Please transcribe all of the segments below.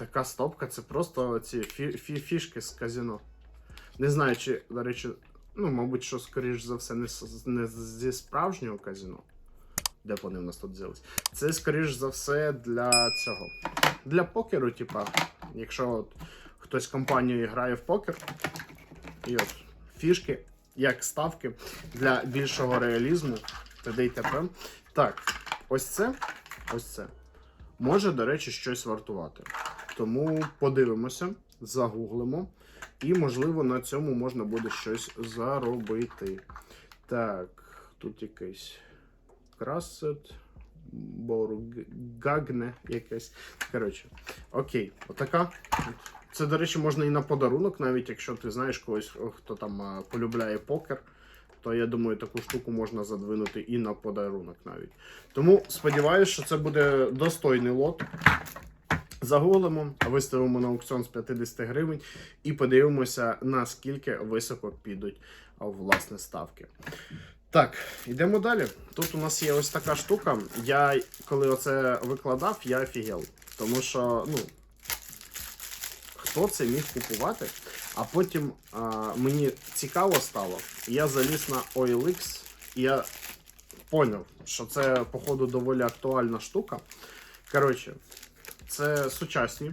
така стопка, це просто ці фі фі фішки з казіно. Не знаю, чи, до речі, ну, мабуть, що, скоріш за все, не, не зі справжнього казіно. Де вони в нас тут взялись? Це, скоріш за все, для цього. Для покеру, типа, якщо от хтось компанією грає в покер, і от фішки, як ставки для більшого реалізму, т.д. і т.п. Так, ось це, ось це. Може, до речі, щось вартувати. Тому подивимося, загуглимо, і, можливо, на цьому можна буде щось заробити. Так, тут якийсь красет, боргагне якесь. Коротше, окей, отака. Це, до речі, можна і на подарунок, навіть якщо ти знаєш когось, хто там полюбляє покер, то я думаю, таку штуку можна задвинути і на подарунок навіть. Тому сподіваюся, що це буде достойний лот. Загуглимо, виставимо на аукціон з 50 гривень і подивимося, наскільки високо підуть власне ставки. Так, йдемо далі. Тут у нас є ось така штука. Я коли оце викладав, я офігел. Тому що, ну, хто це міг купувати? А потім а, мені цікаво стало. Я заліз на OLX, і я поняв, що це, походу, доволі актуальна штука. Коротше, це сучасні.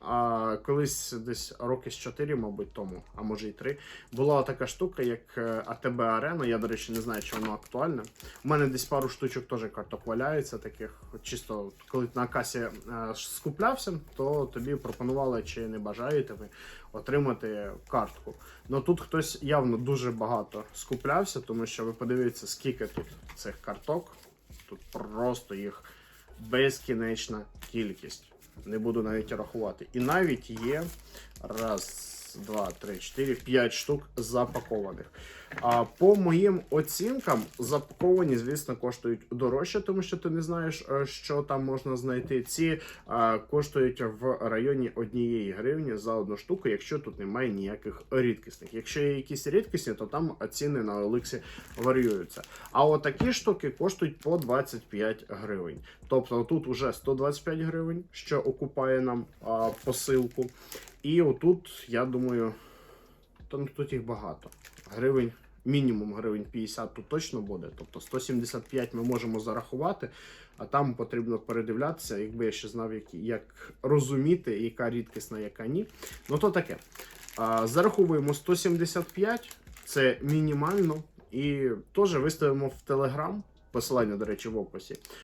А колись десь роки з 4, мабуть, тому, а може і 3, була така штука, як е, АТБ Арена. Я, до речі, не знаю, чи воно актуальне. У мене десь пару штучок теж карток валяється, таких чисто коли на касі е, скуплявся, то тобі пропонували, чи не бажаєте ви отримати картку. Ну тут хтось явно дуже багато скуплявся, тому що ви подивіться, скільки тут цих карток. Тут просто їх безкінечна кількість. Не буду навіть рахувати. І навіть є раз, два, три, чотири, п'ять штук запакованих. А по моїм оцінкам, запаковані, звісно, коштують дорожче, тому що ти не знаєш, е, що там можна знайти. Ці е, коштують в районі однієї гривні за одну штуку, якщо тут немає ніяких рідкісних. Якщо є якісь рідкісні, то там ціни на Олексі варіюються. А от такі штуки коштують по 25 гривень. Тобто тут уже 125 гривень, що окупає нам а, посилку. І отут, я думаю, там тут їх багато. Гривень, мінімум гривень 50 тут точно буде. Тобто 175 ми можемо зарахувати, а там потрібно передивлятися, якби я ще знав, як, як розуміти, яка рідкісна, яка ні. Ну то таке. А, зараховуємо 175, це мінімально. І теж виставимо в Телеграм. Посилання, до речі, в описі.